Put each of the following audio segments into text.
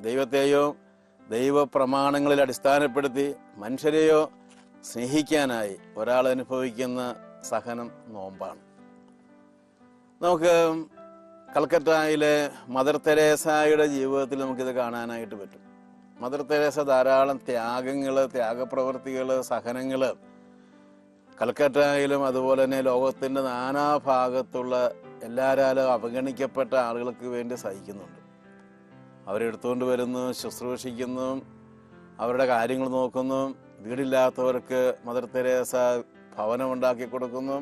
ദൈവത്തെയോ ദൈവപ്രമാണങ്ങളിൽ അടിസ്ഥാനപ്പെടുത്തി മനുഷ്യരെയോ സ്നേഹിക്കാനായി ഒരാൾ അനുഭവിക്കുന്ന സഹനം നോമ്പാണ്. നമുക്ക് കൽക്കട്ടയിലെ മദർ തെരേസായുടെ ജീവിതത്തിൽ നമുക്കിത് കാണാനായിട്ട് പറ്റും. മദർ തെരേസ ധാരാളം ത്യാഗങ്ങൾ ത്യാഗപ്രവൃത്തികൾ സഹനങ്ങൾ കൽക്കട്ടയിലും അതുപോലെ തന്നെ ലോകത്തിന്റെ നാനാഭാഗത്തുള്ള എല്ലാവരാലും അവഗണിക്കപ്പെട്ട ആളുകൾക്ക് വേണ്ടി സഹിക്കുന്നുണ്ട്. അവരെടുത്തുകൊണ്ട് വരുന്നു ശുശ്രൂഷിക്കുന്നു അവരുടെ കാര്യങ്ങൾ നോക്കുന്നു വീടില്ലാത്തവർക്ക് മദർ തെരേസ ഭവനം ഉണ്ടാക്കി കൊടുക്കുന്നു.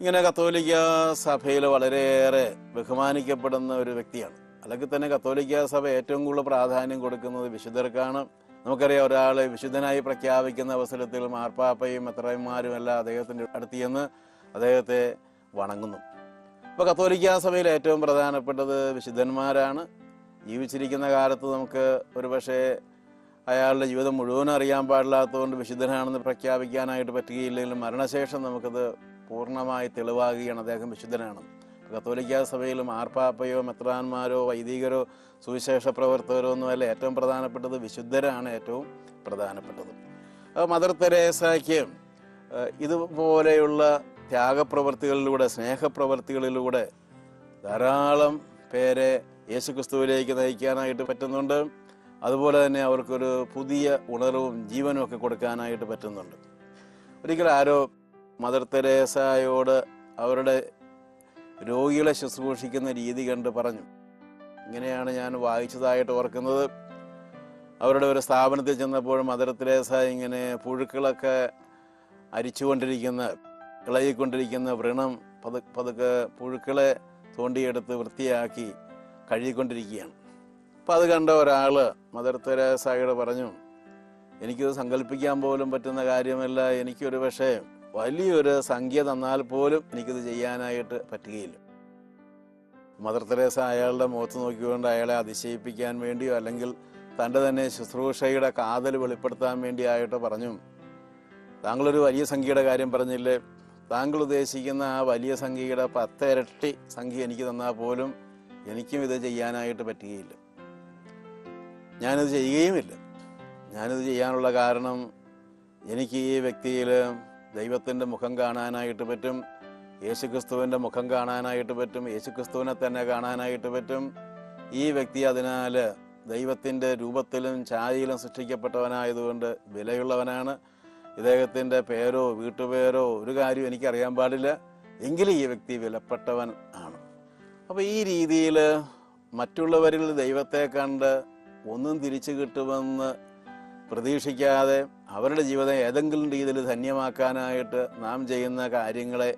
ഇങ്ങനെ കത്തോലിക്ക സഭയിൽ വളരെയേറെ ബഹുമാനിക്കപ്പെടുന്ന ഒരു വ്യക്തിയാണ്. അല്ലെങ്കിൽ തന്നെ കത്തോലിക്ക സഭ ഏറ്റവും കൂടുതൽ പ്രാധാന്യം കൊടുക്കുന്നത് വിശുദ്ധർക്കാണ്. നമുക്കറിയാം ഒരാളെ വിശുദ്ധനായി പ്രഖ്യാപിക്കുന്ന അവസരത്തിൽ മാർപ്പാപ്പയും മെത്രന്മാരും എല്ലാം അദ്ദേഹത്തിന്റെ അടുത്ത് ചെന്ന് അദ്ദേഹത്തെ വണങ്ങുന്നു. അപ്പോൾ കത്തോലിക്ക സഭയിൽ ഏറ്റവും പ്രധാനപ്പെട്ടത് വിശുദ്ധന്മാരാണ്. ജീവിച്ചിരിക്കുന്ന കാലത്ത് നമുക്ക് ഒരുപക്ഷെ അയാളുടെ ജീവിതം മുഴുവൻ അറിയാൻ പാടില്ലാത്തതുകൊണ്ട് വിശുദ്ധനാണെന്ന് പ്രഖ്യാപിക്കാനായിട്ട് പറ്റുകയില്ലെങ്കിലും മരണശേഷം നമുക്കത് പൂർണമായി തെളിവാകുകയാണ് അദ്ദേഹം വിശുദ്ധനാണ്. കത്തോലിക്ക സഭയിലും ആർപ്പാപ്പയോ മെത്രാന്മാരോ വൈദികരോ സുവിശേഷ പ്രവർത്തകരോ ഒന്നുമല്ല ഏറ്റവും പ്രധാനപ്പെട്ടത് വിശുദ്ധരാണ് ഏറ്റവും പ്രധാനപ്പെട്ടത്. മദർ തെരേസയ്ക്ക് ഇതുപോലെയുള്ള ത്യാഗപ്രവർത്തികളിലൂടെ സ്നേഹപ്രവർത്തികളിലൂടെ ധാരാളം പേരെ യേശുക്രിസ്തുവിലേക്ക് നയിക്കാനായിട്ട് പറ്റുന്നുണ്ട്. അതുപോലെ തന്നെ അവർക്കൊരു പുതിയ ഉണർവും ജീവനും ഒക്കെ കൊടുക്കാനായിട്ട് പറ്റുന്നുണ്ട്. ഒരിക്കൽ ആരോ മദർ തെരേസയോട് അവരുടെ രോഗികളെ ശുശ്രൂഷിക്കുന്ന രീതി കണ്ട് പറഞ്ഞു ഇങ്ങനെയാണ് ഞാൻ വായിച്ചതായിട്ട് ഓർക്കുന്നത്. അവരുടെ ഒരു സ്ഥാപനത്തിൽ ചെന്നപ്പോൾ മദർ തെരേസ ഇങ്ങനെ പുഴുക്കളൊക്കെ അരിച്ചുകൊണ്ടിരിക്കുന്ന ഇളകിക്കൊണ്ടിരിക്കുന്ന വ്രണം പതു പതുക്കെ പുഴുക്കളെ തോണ്ടിയെടുത്ത് വൃത്തിയാക്കി കഴുകിക്കൊണ്ടിരിക്കുകയാണ്. അപ്പം അത് കണ്ട ഒരാൾ മദർ തെരേസയോട് പറഞ്ഞു എനിക്കിത് സങ്കല്പിക്കാൻ പോലും പറ്റുന്ന കാര്യമല്ല. എനിക്കൊരു പക്ഷേ വലിയൊരു സംഖ്യ തന്നാൽ പോലും എനിക്കിത് ചെയ്യാനായിട്ട് പറ്റുകയില്ല. മദർ തെരേസ അയാളുടെ മുഖത്ത് നോക്കിക്കൊണ്ട് അയാളെ അതിശയിപ്പിക്കാൻ വേണ്ടിയോ അല്ലെങ്കിൽ തന്റെ തന്നെ ശുശ്രൂഷയുടെ കാതൽ വെളിപ്പെടുത്താൻ വേണ്ടിയായിട്ട് പറഞ്ഞു. താങ്കളൊരു വലിയ സംഖ്യയുടെ കാര്യം പറഞ്ഞില്ലേ? താങ്കൾ ഉദ്ദേശിക്കുന്ന ആ വലിയ സംഖ്യയുടെ പത്തിരട്ടി സംഖ്യ എനിക്ക് തന്നാൽ പോലും എനിക്കും ഇത് ചെയ്യാനായിട്ട് പറ്റുകയില്ല. ഞാനിത് ചെയ്യുകയുമില്ല. ഞാനിത് ചെയ്യാനുള്ള കാരണം എനിക്ക് ഈ വ്യക്തിയിൽ ദൈവത്തിന്റെ മുഖം കാണാനായിട്ട് പറ്റും യേശുക്രിസ്തുവിന്റെ മുഖം കാണാനായിട്ട് പറ്റും യേശുക്രിസ്തുവിനെ തന്നെ കാണാനായിട്ട് പറ്റും. ഈ വ്യക്തി അതിനാൽ ദൈവത്തിന്റെ രൂപത്തിലും ചായയിലും സൃഷ്ടിക്കപ്പെട്ടവനായതുകൊണ്ട് വിലയുള്ളവനാണ്. ഇദ്ദേഹത്തിന്റെ പേരോ വീട്ടുപേരോ ഒരു കാര്യം എനിക്കറിയാൻ പാടില്ല. എങ്കിലും ഈ വ്യക്തി വിലപ്പെട്ടവൻ ആണ്. അപ്പോൾ ഈ രീതിയിൽ മറ്റുള്ളവരിൽ ദൈവത്തെ കണ്ട് ഒന്നും തിരിച്ചു കിട്ടുമെന്ന് പ്രതീക്ഷിക്കാതെ അവരുടെ ജീവിതം ഏതെങ്കിലും രീതിയിൽ ധന്യമാക്കാനായിട്ട് നാം ചെയ്യുന്ന കാര്യങ്ങളെ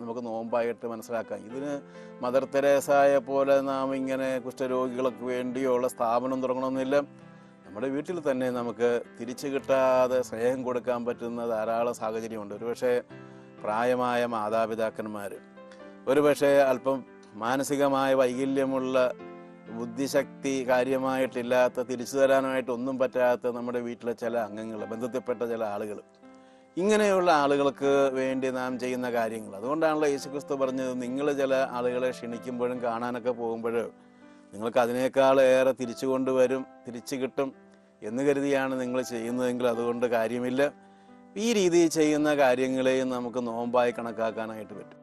നമുക്ക് നോമ്പായിട്ട് മനസ്സിലാക്കാം. ഇതിന് മദർ തെരേസായ പോലെ നാം ഇങ്ങനെ കുഷ്ഠരോഗികൾക്ക് വേണ്ടിയുള്ള സ്ഥാപനം തുടങ്ങണമെന്നില്ല. നമ്മുടെ വീട്ടിൽ തന്നെ നമുക്ക് തിരിച്ചു കിട്ടാതെ സ്നേഹം കൊടുക്കാൻ പറ്റുന്ന ധാരാളം സാഹചര്യമുണ്ട്. ഒരുപക്ഷെ പ്രായമായ മാതാപിതാക്കന്മാർ ഒരുപക്ഷെ അല്പം മാനസികമായ വൈകല്യമുള്ള ബുദ്ധിശക്തി കാര്യമായിട്ടില്ലാത്ത തിരിച്ചു തരാനായിട്ട് ഒന്നും പറ്റാത്ത നമ്മുടെ വീട്ടിലെ ചില അംഗങ്ങൾ ബന്ധത്തിൽപ്പെട്ട ചില ആളുകൾ. ഇങ്ങനെയുള്ള ആളുകൾക്ക് വേണ്ടി നാം ചെയ്യുന്ന കാര്യങ്ങൾ. അതുകൊണ്ടാണല്ലോ യേശുക്രിസ്തു പറഞ്ഞത് നിങ്ങൾ ചില ആളുകളെ ക്ഷണിക്കുമ്പോഴും കാണാനൊക്കെ പോകുമ്പോഴും നിങ്ങൾക്ക് അതിനേക്കാൾ ഏറെ തിരിച്ചു കൊണ്ടുവരും തിരിച്ചു കിട്ടും എന്ന് കരുതിയാണ് നിങ്ങൾ ചെയ്യുന്നതെങ്കിൽ അതുകൊണ്ട് കാര്യമില്ല. ഈ രീതിയിൽ ചെയ്യുന്ന കാര്യങ്ങളെയും നമുക്ക് നോമ്പായി കണക്കാക്കാനായിട്ട് പറ്റും.